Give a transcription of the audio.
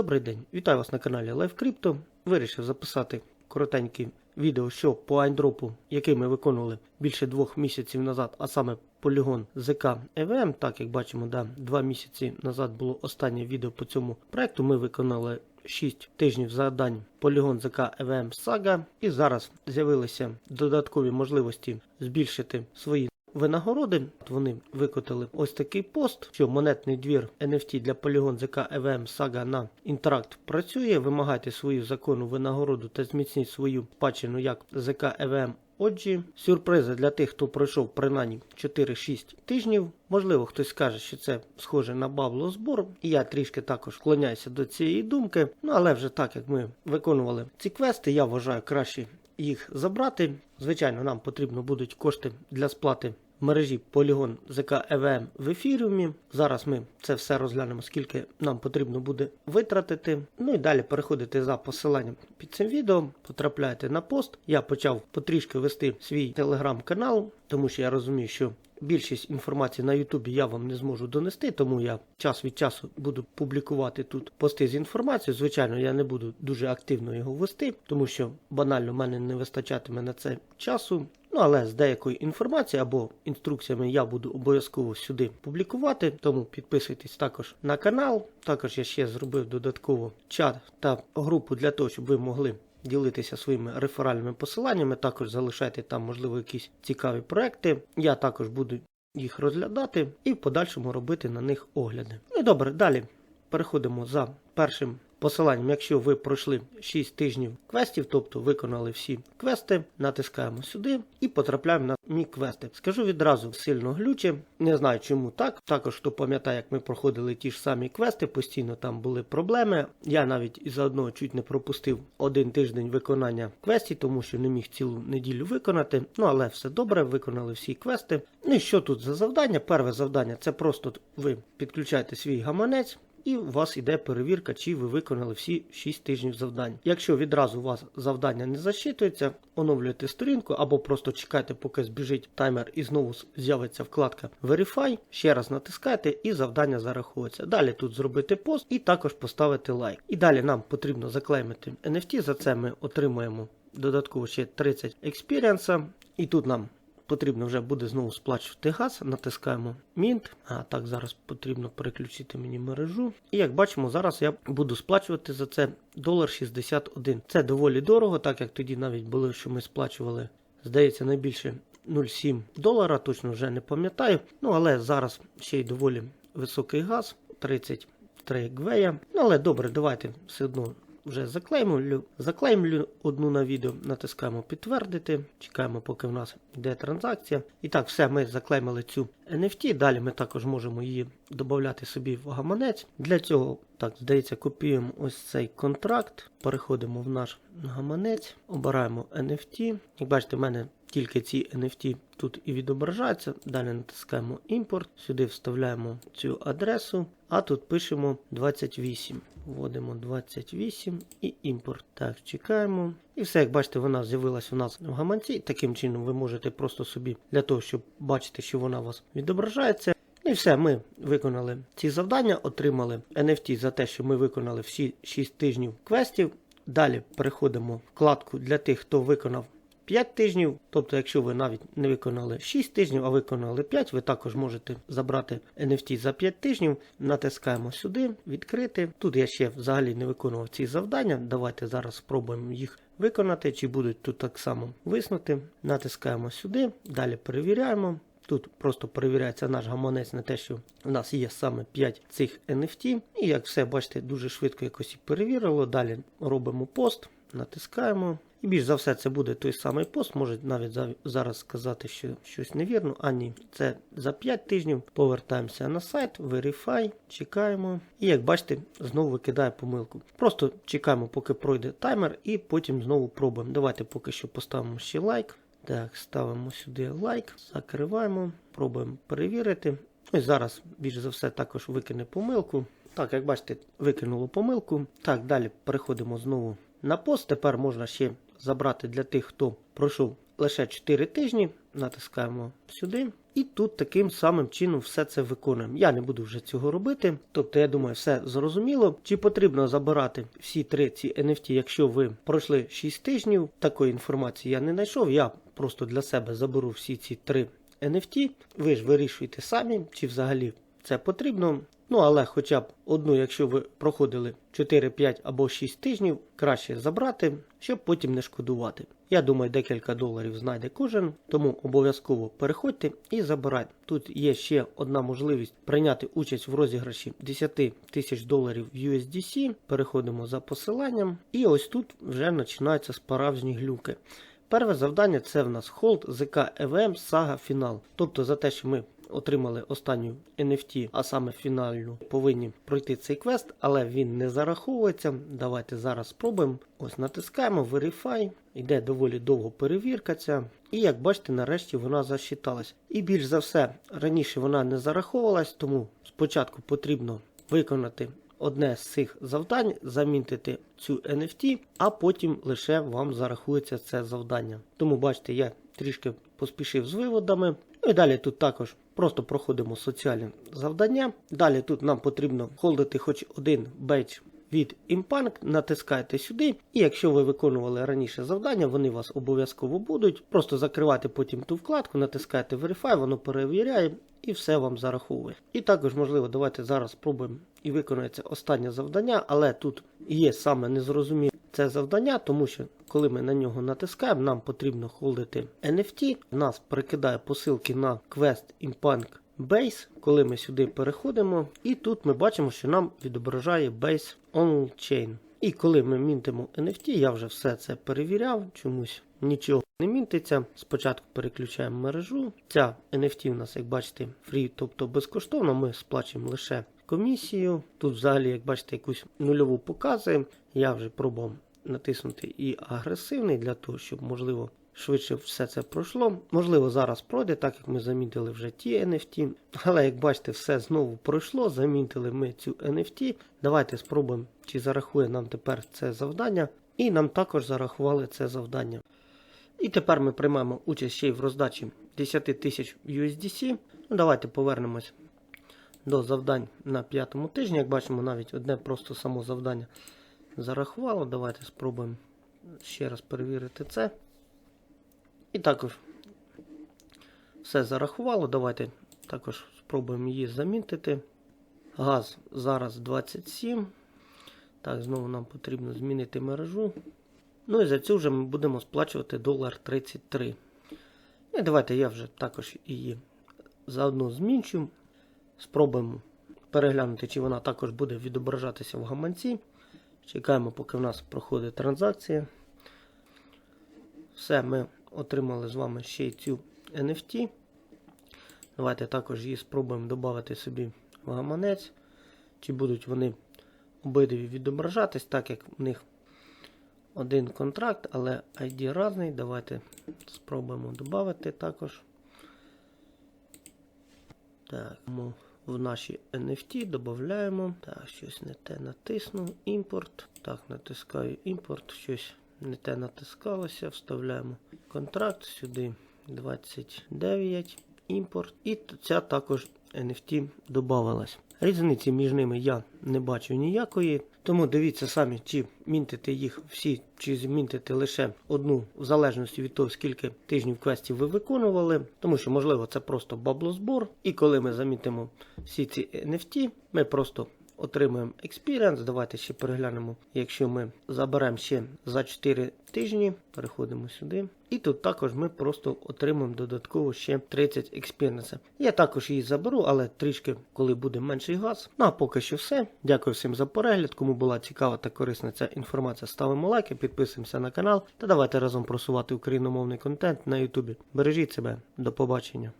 Добрий день, вітаю вас на каналі LiveCrypto. Вирішив записати коротеньке відео, що по айндропу, який ми виконували більше двох місяців назад, а саме полігон ЗК EVM. Так як бачимо, да, два місяці назад було останнє відео по цьому проекту. Ми виконали 6 тижнів завдань полігон ЗК EVM Saga. І зараз з'явилися додаткові можливості збільшити свої винагороди. Вони викотали ось такий пост, що монетний двір NFT для полігон ЗК EVM Saga на Interact працює. Вимагайте свою законну винагороду та зміцніть свою спадщину як ЗК EVM Отже, сюрпризи для тих, хто пройшов принаймні 4-6 тижнів. Можливо, хтось скаже, що це схоже на бабло збор, і я трішки також вклоняюся до цієї думки. Ну але вже так як ми виконували ці квести, я вважаю краще їх забрати. Звичайно, нам потрібно будуть кошти для сплати мережі Polygon ZK EVM в ефіріумі. Зараз ми це все розглянемо, скільки нам потрібно буде витратити. Ну і далі переходите за посиланням під цим відео, потрапляєте на пост. Я почав потрішки вести свій телеграм-канал, тому що я розумію, що Більшість інформації на Ютубі я вам не зможу донести, тому я час від часу буду публікувати тут пости з інформацією. Звичайно, я не буду дуже активно його вести, тому що банально в мене не вистачатиме на це часу. Ну, але з деякою інформацією або інструкціями я буду обов'язково сюди публікувати. Тому підписуйтесь також на канал. Також я ще зробив додатково чат та групу для того, щоб ви могли. Ділитися своїми реферальними посиланнями, також залишайте там, можливо, якісь цікаві проекти. Я також буду їх розглядати і в подальшому робити на них огляди. Ну і добре, далі переходимо за першим посиланням. Якщо ви пройшли 6 тижнів квестів, тобто виконали всі квести, натискаємо сюди і потрапляємо на мій квести. Скажу відразу сильно глюче, не знаю чому так. Також хто пам'ятає, як ми проходили ті ж самі квести, постійно там були проблеми. Я навіть із одного чуть не пропустив один тиждень виконання квестів, тому що не міг цілу неділю виконати. Ну але все добре, виконали всі квести. Ну і що тут за завдання? Перше завдання це просто ви підключаєте свій гаманець. І у вас іде перевірка, чи ви виконали всі 6 тижнів завдань. Якщо відразу у вас завдання не засчитується, оновлюєте сторінку або просто чекайте, поки збіжить таймер і знову з'явиться вкладка Verify. Ще раз натискаєте і завдання зарахується. Далі тут зробити пост і також поставити лайк. І далі нам потрібно заклеймити NFT. За це ми отримуємо додатково ще 30 експіріанса. І тут нам Потрібно вже буде знову сплачувати газ, натискаємо Mint. А так, зараз потрібно переключити мені мережу. І як бачимо, зараз я буду сплачувати за це 1,61. Це доволі дорого, так як тоді навіть було, що ми сплачували, здається, найбільше 0,7 долара, точно вже не пам'ятаю. Ну, але зараз ще й доволі високий газ, 33 гвея. Ну, але добре, давайте все одно вже заклеймлю. Заклеймлю одну на відео, натискаємо підтвердити. Чекаємо, поки в нас йде транзакція. І так, все, ми заклеймили цю NFT. Далі ми також можемо її додати собі в гаманець. Для цього, так, здається, копіюємо ось цей контракт. Переходимо в наш гаманець, обираємо NFT. Як бачите, в мене тільки ці NFT тут і відображаються. Далі натискаємо імпорт, сюди вставляємо цю адресу, а тут пишемо 28. Вводимо 28 і імпорт. Так, чекаємо. І все, як бачите, вона з'явилася у нас в гаманці. Таким чином ви можете просто собі для того, щоб бачити, що вона у вас відображається. І все, ми виконали ці завдання, отримали NFT за те, що ми виконали всі 6 тижнів квестів. Далі переходимо в вкладку для тих, хто виконав 5 тижнів. Тобто, якщо ви навіть не виконали 6 тижнів, а виконали 5, ви також можете забрати NFT за 5 тижнів. Натискаємо сюди, відкрити. Тут я ще взагалі не виконував ці завдання. Давайте зараз спробуємо їх виконати, чи будуть тут так само виснути. Натискаємо сюди, далі перевіряємо. Тут просто перевіряється наш гаманець на те, що у нас є саме 5 цих NFT. І як все, бачите, дуже швидко якось і перевірило. Далі робимо пост, натискаємо. І більш за все, це буде той самий пост. Може навіть зараз сказати, що щось невірно. А ні, це за 5 тижнів. Повертаємося на сайт, Verify, чекаємо. І як бачите, знову викидає помилку. Просто чекаємо, поки пройде таймер, і потім знову пробуємо. Давайте поки що поставимо ще лайк. Так, ставимо сюди лайк, закриваємо, пробуємо перевірити. Ну і зараз, більш за все, також викине помилку. Так, як бачите, викинуло помилку. Так, далі переходимо знову на пост. Тепер можна ще забрати для тих, хто пройшов лише 4 тижні. Натискаємо сюди. І тут таким самим чином все це виконуємо. Я не буду вже цього робити. Тобто, я думаю, все зрозуміло. Чи потрібно забирати всі три ці NFT, якщо ви пройшли 6 тижнів? Такої інформації я не знайшов. Я просто для себе заберу всі ці три NFT. Ви ж вирішуєте самі, чи взагалі це потрібно. Ну, але хоча б одну, якщо ви проходили 4, 5 або 6 тижнів, краще забрати, щоб потім не шкодувати. Я думаю, декілька доларів знайде кожен, тому обов'язково переходьте і забирайте. Тут є ще одна можливість прийняти участь в розіграші 10 тисяч доларів в USDC. Переходимо за посиланням, і ось тут вже починаються справжні глюки. Перше завдання це в нас холд ЗК ЕВМ Сага Фінал. Тобто за те, що ми отримали останню NFT, а саме фінальну, повинні пройти цей квест, але він не зараховується. Давайте зараз спробуємо. Ось натискаємо Verify. Йде доволі довго перевірка ця. І як бачите, нарешті вона засчиталась. І більш за все, раніше вона не зараховувалась, тому спочатку потрібно виконати одне з цих завдань, замінтити цю NFT, а потім лише вам зарахується це завдання. Тому бачите, я трішки поспішив з виводами. Ну і далі тут також просто проходимо соціальні завдання. Далі тут нам потрібно холдити хоч один бейдж від Impank, натискаєте сюди, і якщо ви виконували раніше завдання, вони вас обов'язково будуть. Просто закривати потім ту вкладку, натискаєте Verify, воно перевіряє і все вам зараховує. І також, можливо, давайте зараз спробуємо і виконається останнє завдання, але тут є саме незрозуміле це завдання, тому що коли ми на нього натискаємо, нам потрібно холдити NFT. Нас прикидає посилки на квест Impank Base, коли ми сюди переходимо, і тут ми бачимо, що нам відображає Base On Chain. І коли ми мінтимо NFT, я вже все це перевіряв, чомусь нічого не мінтиться. Спочатку переключаємо мережу. Ця NFT у нас, як бачите, free, тобто безкоштовно, ми сплачуємо лише комісію. Тут взагалі, як бачите, якусь нульову показуємо. Я вже пробував натиснути і агресивний для того, щоб можливо. Швидше все це пройшло. Можливо, зараз пройде, так як ми замітили вже ті NFT. Але як бачите, все знову пройшло. Замітили ми цю NFT. Давайте спробуємо, чи зарахує нам тепер це завдання. І нам також зарахували це завдання. І тепер ми приймаємо участь ще й в роздачі 10 тисяч USDC. Ну, Давайте повернемось до завдань на п'ятому тижні. Як бачимо, навіть одне просто само завдання зарахувало. Давайте спробуємо ще раз перевірити це. І також все зарахувало. Давайте також спробуємо її замітити. Газ зараз 27. Так, знову нам потрібно змінити мережу. Ну і за цю вже ми будемо сплачувати долар 33. І давайте я вже також її заодно змінчу. Спробуємо переглянути, чи вона також буде відображатися в гаманці. Чекаємо, поки в нас проходить транзакція. Все, ми отримали з вами ще й цю NFT. Давайте також її спробуємо додати собі в гаманець. Чи будуть вони обидві відображатись, так як в них один контракт, але ID різний. Давайте спробуємо додати також. Так, в наші NFT додаємо. Так, щось не те натиснув. Імпорт. Так, натискаю імпорт, щось не те натискалося. Вставляємо контракт сюди 29. Імпорт. І ця також NFT додавалась. Різниці між ними я не бачу ніякої. Тому дивіться самі, чи мінтити їх всі, чи змінтити лише одну, в залежності від того, скільки тижнів квестів ви виконували. Тому що, можливо, це просто баблозбор. І коли ми замітимо всі ці NFT, ми просто отримуємо experience. Давайте ще переглянемо, якщо ми заберемо ще за 4 тижні, переходимо сюди. І тут також ми просто отримаємо додатково ще 30 experience. Я також її заберу, але трішки, коли буде менший газ. Ну а поки що все. Дякую всім за перегляд. Кому була цікава та корисна ця інформація, ставимо лайки, підписуємося на канал та давайте разом просувати україномовний контент на Ютубі. Бережіть себе, до побачення.